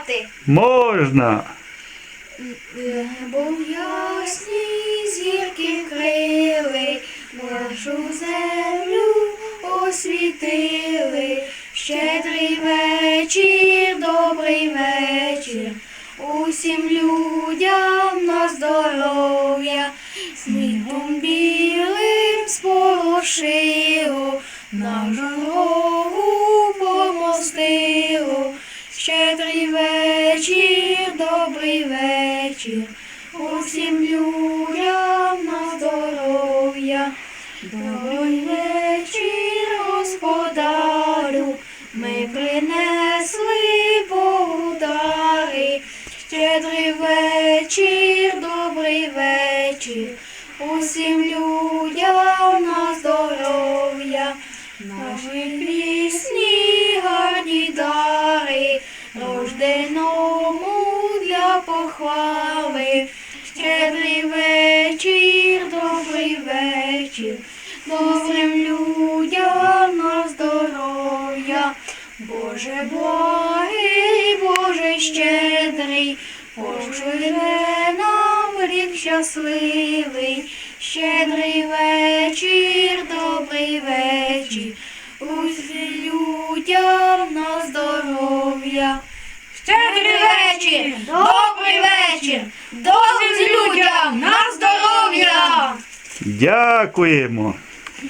заспівати? Можна. Бо ясні зірки крили, нашу землю освітили. Щедрий вечір, добрий вечір, усім людям на здоров'я, снігом білим спорошило, нашу Щедрий вечір, добрий вечір, усім людям на здоров'я. Добрий вечір, господарю, ми принесли подари. Щедрий вечір, добрий вечір, усім людям на здоров'я. Наші пісні гарні похвали. Щедрий вечір, добрий вечір, добрим людям на здоров'я. Боже благий, Боже щедрий, пошли нам рік щасливий, щедрий вечір, добрий вечір, усім людям на здоров'я. Щедрий вечір, добрий вечір, добрим людям на здоров'я! Дякуємо.